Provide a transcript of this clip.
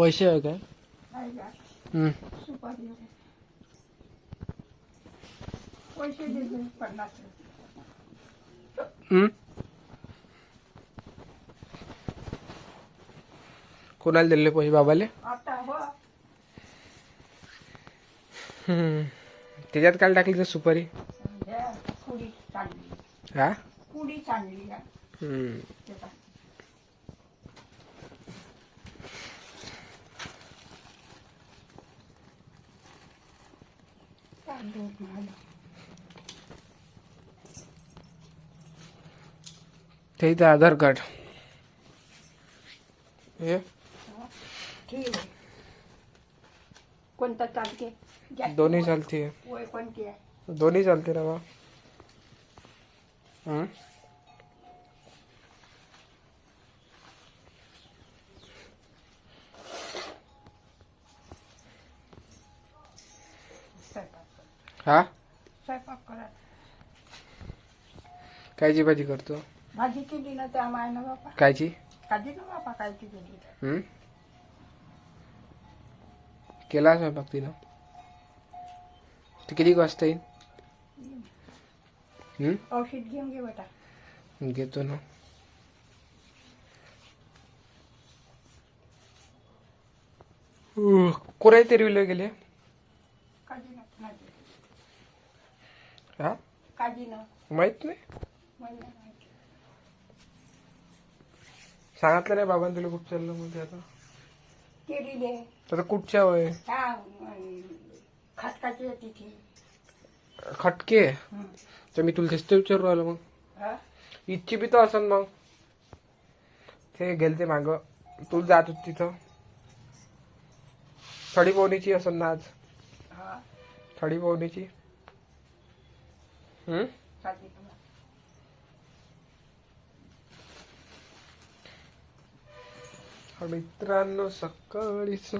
पैसे आहे काय नाही का हम्म. सुपारी आहे. पैसे दिले पन्नास रुपये. हम्म? कोणाला दिले पैसे बाबाले आता हो हम्म. त्याच्यात काय टाकली तर सुपारी हे कुडी चांगली हा कुडी चांगली आहे हम्म. आधार कार्ड। થઈ તે कौन तक दोनों चलती है वो कौन किया दोनों चलते रहा हा? स्वयंपाक करा. कायची भाजी करतो? भाजी केली ना त्या माय ना बापा. कायची? काजी ना बापा काय ती केली? हम्म? केला स्वयंपाक तिनं? ते किती वाजता येईल हम्म? औषध घेऊन घे बेटा. घेतो ना. कोणाचे तेरविले गेले काजी ना नाही हा? काजी ना माहीत नाही. सांगितलं नाही बाबांनी तुला कुठं चाललं म्हणजे आता? केली दे आता कुठच्या वय हा खटकाची खटके. तर मी तुला तेच तर विचारू राहिलो मग. हा? इच्छी बी तर असन मग. ते गेलते माग. तू जात होती तिथं. थडी पवनीची असन ना आज. हा? थडी पवनीची हम्म मित्रांनो सकाळीच